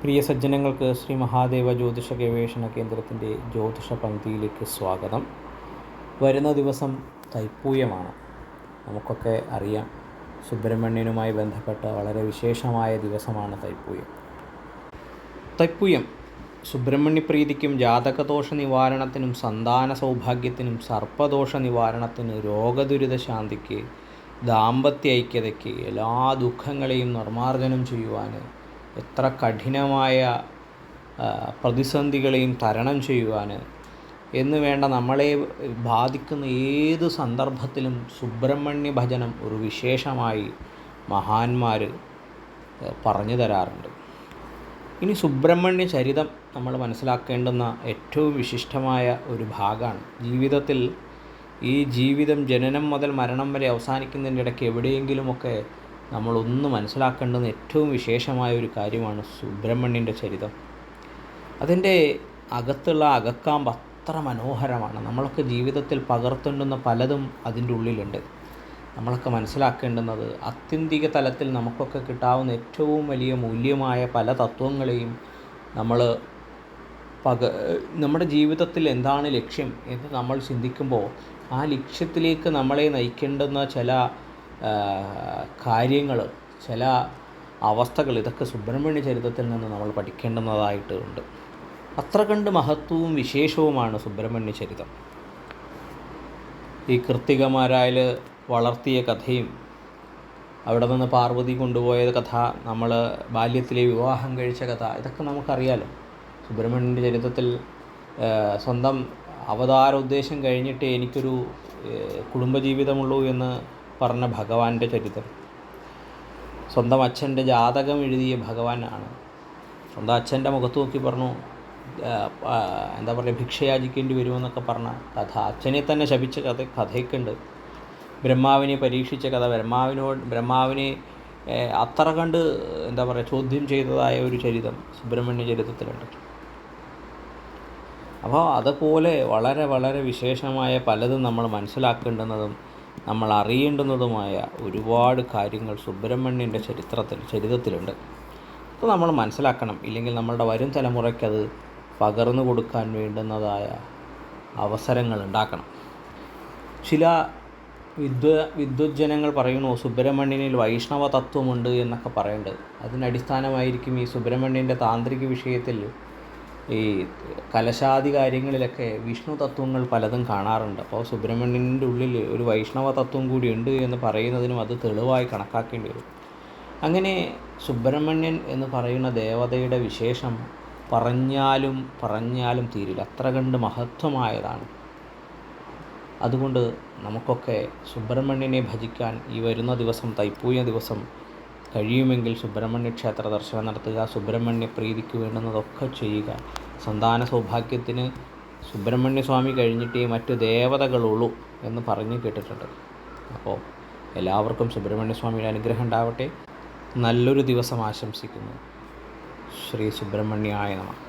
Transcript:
പ്രിയ സജ്ജനങ്ങൾക്ക് ശ്രീ മഹാദേവ ജ്യോതിഷ ഗവേഷണ കേന്ദ്രത്തിന്റെ ജ്യോതിഷ പങ്ക്തിയിലേക്ക് സ്വാഗതം. വരുന്ന ദിവസം തൈപ്പൂയമാണ്. നമുക്കൊക്കെ അറിയാം സുബ്രഹ്മണ്യനുമായി ബന്ധപ്പെട്ട വളരെ വിശേഷമായ ദിവസമാണ് തൈപ്പൂയം. തൈപ്പൂയം സുബ്രഹ്മണ്യ പ്രീതിക്കും ജാതകദോഷ നിവാരണത്തിനും സന്താന സൗഭാഗ്യത്തിനും സർപ്പദോഷ നിവാരണത്തിന് രോഗദുരിത ശാന്തിക്ക് ദാമ്പത്യ ഐക്യതയ്ക്ക് എല്ലാ ദുഃഖങ്ങളെയും നിർമ്മാർജനം ചെയ്യുവാൻ എത്ര കഠിനമായ പ്രതിസന്ധികളെയും തരണം ചെയ്യുവാൻ എന്ന് വേണ്ട നമ്മളെ ബാധിക്കുന്ന ഏത് സന്ദർഭത്തിലും സുബ്രഹ്മണ്യ ഭജനം ഒരു വിശേഷമായി മഹാന്മാർ പറഞ്ഞു തരാറുണ്ട്. ഇനി സുബ്രഹ്മണ്യ ചരിതം നമ്മൾ മനസ്സിലാക്കേണ്ടുന്ന ഏറ്റവും വിശിഷ്ടമായ ഒരു ഭാഗമാണ്. ജീവിതത്തിൽ ഈ ജീവിതം ജനനം മുതൽ മരണം വരെ അവസാനിക്കുന്നതിന്റെ ഇടയ്ക്ക് എവിടെയെങ്കിലുമൊക്കെ നമ്മളൊന്ന് മനസ്സിലാക്കേണ്ടുന്ന ഏറ്റവും വിശേഷമായ ഒരു കാര്യമാണ് സുബ്രഹ്മണ്യന്റെ ചരിതം. അതിന്റെ അകത്തുള്ള അകക്കാമ്പ് അത്ര മനോഹരമാണ്. നമ്മളൊക്കെ ജീവിതത്തിൽ പകർത്തേണ്ടുന്ന പലതും അതിന്റെ ഉള്ളിലുണ്ട്. നമ്മളൊക്കെ മനസ്സിലാക്കേണ്ടുന്നത് അത്യന്തിക തലത്തിൽ നമുക്കൊക്കെ കിട്ടാവുന്ന ഏറ്റവും വലിയ മൂല്യമായ പല തത്വങ്ങളെയും നമ്മൾ പക നമ്മുടെ ജീവിതത്തിൽ എന്താണ് ലക്ഷ്യം എന്ന് നമ്മൾ ചിന്തിക്കുമ്പോൾ ആ ലക്ഷ്യത്തിലേക്ക് നമ്മളെ നയിക്കേണ്ടുന്ന ചില കാര്യങ്ങൾ ചില അവസ്ഥകൾ ഇതൊക്കെ സുബ്രഹ്മണ്യ ചരിത്രത്തിൽ നിന്ന് നമ്മൾ പഠിക്കേണ്ടുന്നതായിട്ടുണ്ട് അത്ര കണ്ട് മഹത്വവും വിശേഷവുമാണ് സുബ്രഹ്മണ്യ ചരിതം. ഈ കൃത്തികമാരായാൽ വളർത്തിയ കഥയും അവിടെ നിന്ന് പാർവതി കൊണ്ടുപോയ കഥ നമ്മൾ ബാല്യത്തിലെ വിവാഹം കഴിച്ച കഥ ഇതൊക്കെ നമുക്കറിയാലോ. സുബ്രഹ്മണ്യന്റെ ചരിത്രത്തിൽ സ്വന്തം അവതാര ഉദ്ദേശം കഴിഞ്ഞിട്ട് എനിക്കൊരു കുടുംബജീവിതമുള്ളൂ എന്ന് പറഞ്ഞ ഭഗവാന്റെ ചരിത്രം. സ്വന്തം അച്ഛന്റെ ജാതകം എഴുതിയ ഭഗവാനാണ് സ്വന്തം അച്ഛന്റെ മുഖത്ത് നോക്കി പറഞ്ഞു എന്താ പറയുക ഭിക്ഷയാചിക്കേണ്ടി വരുമെന്നൊക്കെ പറഞ്ഞ കഥ. അച്ഛനെ തന്നെ ശപിച്ച കഥ കഥയൊക്കെ ഉണ്ട് ബ്രഹ്മാവിനെ പരീക്ഷിച്ച കഥ ബ്രഹ്മാവിനോട് ബ്രഹ്മാവിനെ അത്ര കണ്ട് എന്താ പറയുക ചോദ്യം ചെയ്തതായ ഒരു ചരിതം സുബ്രഹ്മണ്യ ചരിത്രത്തിലുണ്ട്. അപ്പോൾ അതുപോലെ വളരെ വളരെ വിശേഷമായ പലതും നമ്മൾ മനസ്സിലാക്കേണ്ടുന്നതും നമ്മൾ അറിയേണ്ടുന്നതുമായ ഒരുപാട് കാര്യങ്ങൾ സുബ്രഹ്മണ്യന്റെ ചരിത്രത്തിൽ ചരിത്രത്തിലുണ്ട് അത് നമ്മൾ മനസ്സിലാക്കണം. ഇല്ലെങ്കിൽ നമ്മളുടെ വരും തലമുറയ്ക്കത് പകർന്നു കൊടുക്കാൻ വേണ്ടുന്നതായ അവസരങ്ങൾ ഉണ്ടാക്കണം. ചില വിദ്വ വിദ്വജ്ജനങ്ങൾ പറയുന്നു സുബ്രഹ്മണ്യനിൽ വൈഷ്ണവ തത്വമുണ്ട് എന്നൊക്കെ പറയുന്നുണ്ട് അതിനടിസ്ഥാനമായിരിക്കും ഈ സുബ്രഹ്മണ്യന്റെ താന്ത്രിക വിഷയത്തിൽ ഈ കലശാദി കാര്യങ്ങളിലൊക്കെ വിഷ്ണു തത്വങ്ങൾ പലതും കാണാറുണ്ട്. അപ്പോൾ സുബ്രഹ്മണ്യന്റെ ഉള്ളിൽ ഒരു വൈഷ്ണവ തത്വം കൂടി ഉണ്ട് എന്ന് പറയുന്നതിനും അത് തെളിവായി കണക്കാക്കേണ്ടി വരും. അങ്ങനെ സുബ്രഹ്മണ്യൻ എന്ന് പറയുന്ന ദേവതയുടെ വിശേഷം പറഞ്ഞാലും പറഞ്ഞാലും തീരില്ല. അത്ര കണ്ട് മഹത്വമായതാണ്. അതുകൊണ്ട് നമുക്കൊക്കെ സുബ്രഹ്മണ്യനെ ഭജിക്കാൻ ഈ വരുന്ന ദിവസം തൈപ്പൂയ ദിവസം കഴിയുമെങ്കിൽ സുബ്രഹ്മണ്യ ക്ഷേത്ര ദർശനം നടത്തുക സുബ്രഹ്മണ്യ പ്രീതിക്ക് വേണ്ടുന്നതൊക്കെ ചെയ്യുക. സന്താന സൗഭാഗ്യത്തിന് സുബ്രഹ്മണ്യ സ്വാമി കഴിഞ്ഞിട്ടേ മറ്റു ദേവതകളുള്ളൂ എന്ന് പറഞ്ഞ് കേട്ടിട്ടുണ്ട്. അപ്പോൾ എല്ലാവർക്കും സുബ്രഹ്മണ്യ സ്വാമിയുടെ അനുഗ്രഹം ഉണ്ടാവട്ടെ. നല്ലൊരു ദിവസം ആശംസിക്കുന്നു. ശ്രീ സുബ്രഹ്മണ്യായ നമ.